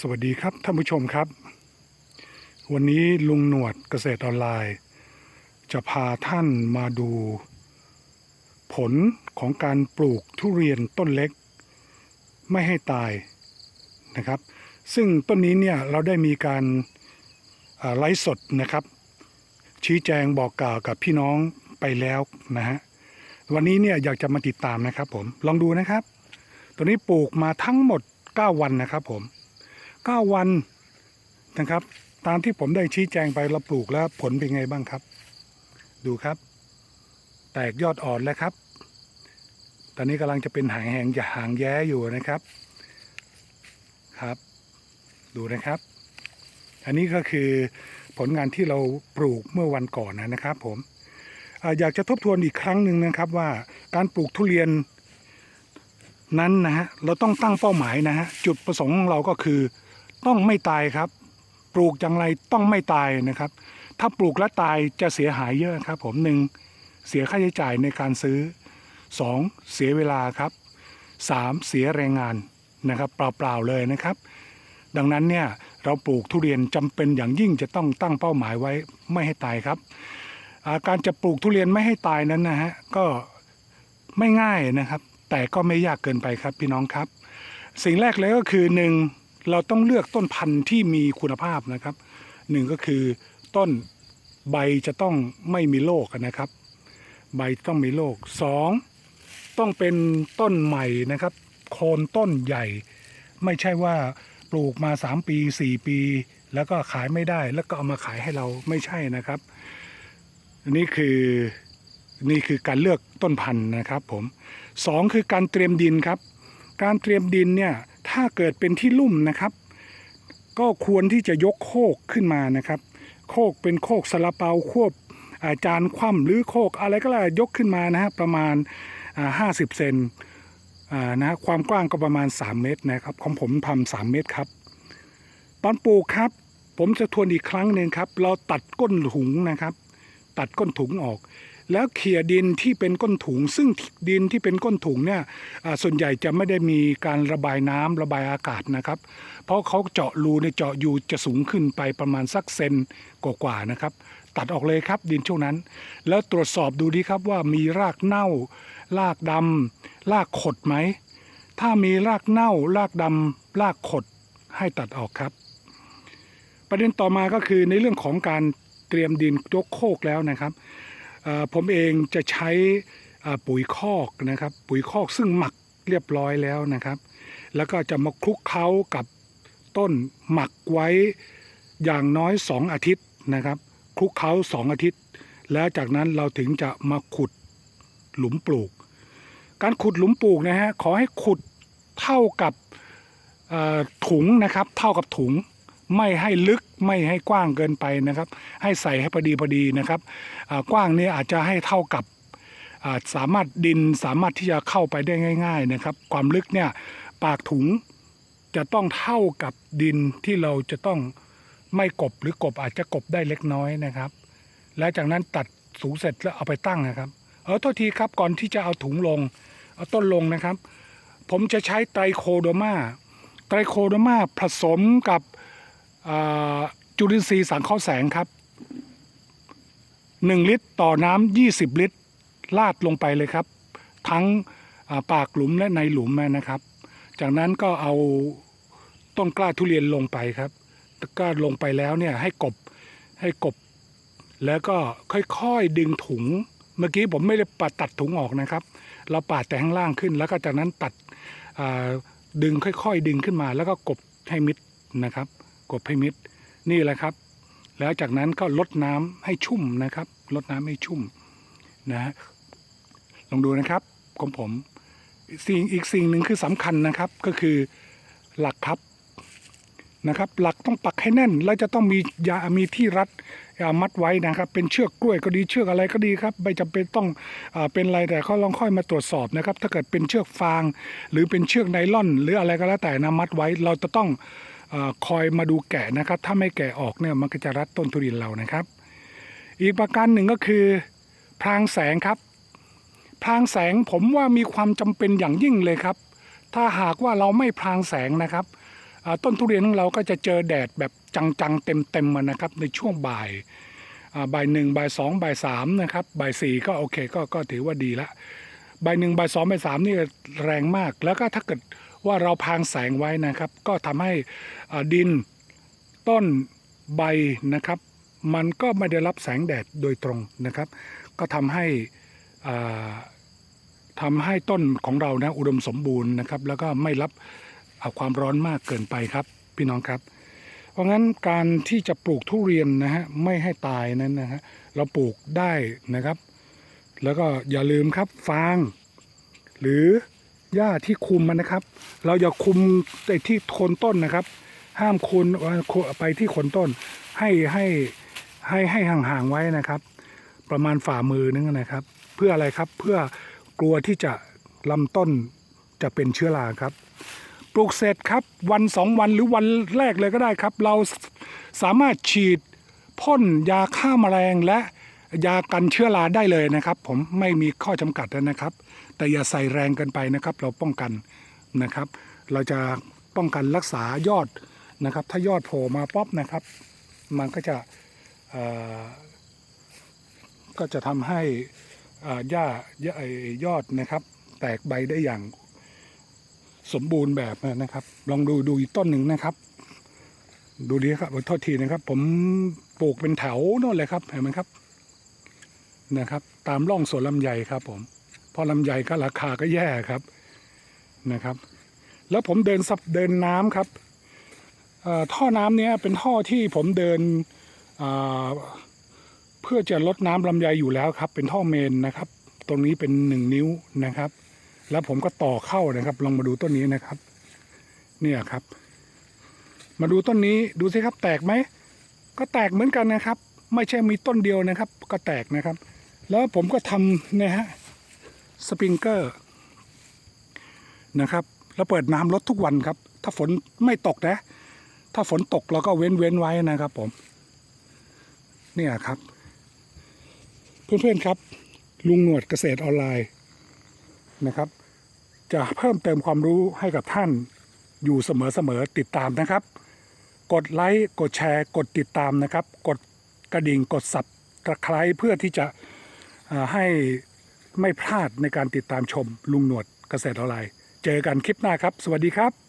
สวัสดีครับท่านผู้ชมครับ วันนี้ลุงหนวดเกษตรออนไลน์ จะพาท่านมาดู ผลของการปลูกทุเรียนต้นเล็ก ไม่ให้ตายนะครับ ซึ่งต้นนี้เนี่ยเราได้มีการไลฟ์สดนะครับ ชี้แจงบอกกล่าวกับพี่น้องไปแล้วนะฮะวันนี้เนี่ยอยากจะมาติดตามนะครับผมลองดูนะครับ ตัวนี้ปลูกมาทั้งหมด 9 วันนะครับผม 9 วันนะครับ ตามที่ผมได้ชี้แจงไปเราปลูกแล้วผลเป็นไงบ้างครับ ดูครับ แตกยอดอ่อนแล้วครับ ตอนนี้กำลังจะเป็นหางแหงหางแย้อยู่นะครับครับ ดูนะครับ อันนี้ก็คือผลงานที่เราปลูกเมื่อวันก่อนนะครับผมออยากจะทบทวนอีกครั้งหนึ่งนะครับว่าการปลูกทุเรียนนั้นนะฮะเราต้องตั้งเป้าหมายนะฮะจุดประสงค์ของเราก็คือ ต้องไม่ตายครับ ปลูกอย่างไรต้องไม่ตายนะครับ ถ้าปลูกแล้วตายจะเสียหายเยอะครับผมหนึ่งเสียค่าใช้จ่ายในการซื้อสองเสียเวลาครับสามเสียแรงงานนะครับ เปล่าๆเลยนะครับ ดังนั้นเนี่ยเราปลูกทุเรียนจำเป็นอย่างยิ่งจะต้องตั้งเป้าหมายไว้ไม่ให้ตายครับาการจะปลูกทุเรียนไม่ให้ตายนั้นนะฮะก็ไม่ง่ายนะครับ แต่ก็ไม่ยากเกินไปครับพี่น้องครับ สิ่งแรกเลยก็คือหนึ่ง เราต้องเลือกต้นพันธุ์ที่มีคุณภาพนะครับหนึ่งก็คือต้นใบจะต้องไม่มีโรคนะครับ ใบต้องมีโรคสองต้องเป็นต้นใหม่นะครับ โคนต้นใหญ่ ไม่ใช่ว่าปลูกมา 3 ปี 4 ปี แล้วก็ขายไม่ได้แล้วก็เอามาขายให้เราไม่ใช่นะครับ นี่คือนี่คือการเลือกต้นพันธุ์นะครับผมสองคือการเตรียมดินครับ การเตรียมดินเนี่ย ถ้าเกิดเป็นที่ลุ่มนะครับ ก็ควรที่จะยกโคกขึ้นมานะครับ โคกเป็นโคกสลาเปาควบอาจารย์คว่ำหรือโคกอะไรก็แล้วยกขึ้นมานะฮะประมาณห้าสิบเซนนะความกว้างก็ประมาณ 3 เมตรนะครับ ของผมทำสามเมตรครับ ตอนปลูกครับ ผมจะทวนอีกครั้งหนึ่งครับ เราตัดก้นถุงนะครับ ตัดก้นถุงออก แล้วเขี่ยดินที่เป็นก้นถุง ซึ่งดินที่เป็นก้นถุงเนี่ยส่วนใหญ่จะไม่ได้มีการระบายน้ำระบายอากาศนะครับ เพราะเขาเจาะรูในเจาะอยู่จะสูงขึ้นไปประมาณสักเซนกว่าๆนะครับ ตัดออกเลยครับดินช่วงนั้น แล้วตรวจสอบดูดีครับว่ามีรากเน่า รากดำรากขดไหม ถ้ามีรากเน่า รากดำรากขดให้ตัดออกครับ ประเด็นต่อมาก็คือในเรื่องของการเตรียมดินยกโคกแล้วนะครับ ผมเองจะใช้ปุ๋ยคอกนะครับ ปุ๋ยคอกซึ่งหมักเรียบร้อยแล้วนะครับ แล้วก็จะมาคลุกเคล้ากับต้นหมักไว้อย่างน้อย 2 อาทิตย์นะครับคลุกเคล้า2 อาทิตย์ แล้วจากนั้นเราถึงจะมาขุดหลุมปลูก การขุดหลุมปลูกนะฮะขอให้ขุดเท่ากับถุงนะครับ เท่ากับถุง ไม่ให้ลึกไม่ให้กว้างเกินไปนะครับ ให้ใส่ให้พอดีพอดีนะครับกว้างนี่อาจจะให้เท่ากับสามารถดินสามารถที่จะเข้าไปได้ง่าย ๆนะครับ ความลึกเนี่ยปากถุงจะต้องเท่ากับดินที่เราจะต้องไม่กบหรือกบอาจจะกบได้เล็กน้อยนะครับ แล้วจากนั้นตัดสูงเสร็จแล้วเอาไปตั้งนะครับ เออโทษทีครับก่อนที่จะเอาถุงลงเอาต้นลงนะครับ ผมจะใช้ไตรโคโดมาไตรโคโดมาผสมกับ จุลินทรีย์สังเคราะห์แสงครับ 1 ลิตรต่อน้ำ20 ลิตรลาดลงไปเลยครับ ทั้งปากหลุมและในหลุมนะครับ จากนั้นก็เอาต้นกล้าทุเรียนลงไปครับก็ลงไปแล้วเนี่ยให้กบให้กบ แล้วก็ค่อยๆดึงถุง เมื่อกี้ผมไม่ได้ปัดตัดถุงออกนะครับ เราปาดแต่ข้างล่างขึ้น แล้วก็จากนั้นตัดดึงค่อยๆ ดึงขึ้นมา แล้วก็กบให้มิดนะครับ กบให้มิดนี่แหละครับ แล้วจากนั้นก็ลดน้ำให้ชุ่มนะครับลดน้ำให้ชุ่มนะลองดูนะครับของผมสิ่งอีกสิ่งหนึ่งคือสำคัญนะครับก็คือหลักครับนะครับ หลักต้องปักให้แน่น แล้วจะต้องมียามีที่รัดมัดไว้นะครับ เป็นเชือกกล้วยก็ดีเชือกอะไรก็ดีครับไม่จำเป็นต้องอเป็นอะไรแต่เขาลองค่อยมาตรวจสอบนะครับ ถ้าเกิดเป็นเชือกฟาง หรือเป็นเชือกไนล่อน หรืออะไรก็แล้วแต่นะมัดไว้ เราจะต้อง คอยมาดูแกะนะครับ ถ้าไม่แกะออกเนี่ยมันก็จะรัดต้นทุเรียนเรานะครับ อีกประการหนึ่งก็คือ พรางแสงครับ พรางแสงผมว่ามีความจำเป็นอย่างยิ่งเลยครับ ถ้าหากว่าเราไม่พรางแสงนะครับต้นทุเรียนของเราก็จะเจอแดดแบบจังๆเต็มๆมานะครับ ในช่วงบ่ายบ่ายหนึ่งบ่ายสองบ่ายสามนะครับบ่ายสี่ก็โอเคก็ก็ถือว่าดีละบ่ายหนึ่งบ่ายสองบ่ายสามนี่แรงมาก แล้วก็ถ้าเกิด ว่าเราพางแสงไว้นะครับ ก็ทำให้ดินต้นใบนะครับ มันก็ไม่ได้รับแสงแดดโดยตรงนะครับ ก็ทำให้ทำให้ต้นของเรานะอุดมสมบูรณ์นะครับ แล้วก็ไม่รับเอาความร้อนมากเกินไปครับ พี่น้องครับ เพราะงั้นการที่จะปลูกทุเรียนนะฮะไม่ให้ตายนั้นนะฮะเราปลูกได้นะครับ แล้วก็อย่าลืมครับฟาง หรือ หญ้าที่คุมมันนะครับ เราอย่าคุมในที่โคนต้นนะครับ ห้ามคุนไปที่โคนต้น ให้ให้ให้ให้ห่างๆไว้นะครับ ประมาณฝ่ามือนึงนะครับ เพื่ออะไรครับเพื่อกลัวที่จะลำต้นจะเป็นเชื้อราครับ ปลูกเสร็จครับวันสองวันหรือวันแรกเลยก็ได้ครับ เราสามารถฉีดพ่นยาฆ่าแมลงและ ยากันเชื้อราได้เลยนะครับ ผมไม่มีข้อจำกัดนะครับ แต่อย่าใส่แรงเกินไปนะครับ เราป้องกันนะครับ เราจะป้องกันรักษายอดนะครับ ถ้ายอดโผล่มาป๊อบนะครับ มันก็จะก็จะทำให้หญ้าหญ้าไอ้ยอดนะครับ แตกใบได้อย่างสมบูรณ์แบบนะครับ ลองดูดูอีกต้นหนึ่งนะครับ ดูดีครับขอโทษทีนะครับ ผมปลูกเป็นแถวโน่นเลยครับเห็นไหมครับ นะครับ ตามร่องสวนลำไยครับผมพอลำไยก็ราคาก็แย่ครับนะครับ แล้วผมเดินซับเดินน้ำครับท่อน้ำเนี้ยเป็นท่อที่ผมเดินเพื่อจะลดน้ำลำไยอยู่แล้วครับ เป็นท่อเมนนะครับ ตรงนี้เป็นหนึ่งนิ้วนะครับ แล้วผมก็ต่อเข้านะครับลองมาดูต้นนี้นะครับ เนี่ยครับ มาดูต้นนี้ดูสิครับแตกไหมก็แตกเหมือนกันนะครับ ไม่ใช่มีต้นเดียวนะครับ ก็แตกนะครับ แล้วผมก็ทำนะฮะสปริงเกอร์นะครับ แล้วเปิดน้ำลดทุกวันครับ ถ้าฝนไม่ตกนะ ถ้าฝนตกเราก็เว้นเว้นไว้นะครับผม เนี่ยครับ เพื่อนๆครับ ลุงหนวดเกษตรออนไลน์นะครับ จะเพิ่มเติมความรู้ให้กับท่านอยู่เสมอๆติดตามนะครับ กดไลค์กดแชร์ กดติดตามนะครับ กดกระดิ่งกดสับตะไคร้เพื่อที่จะ ให้ไม่พลาดในการติดตามชมลุงหนวดเกษตรออนไลน์ เจอกันคลิปหน้าครับ สวัสดีครับ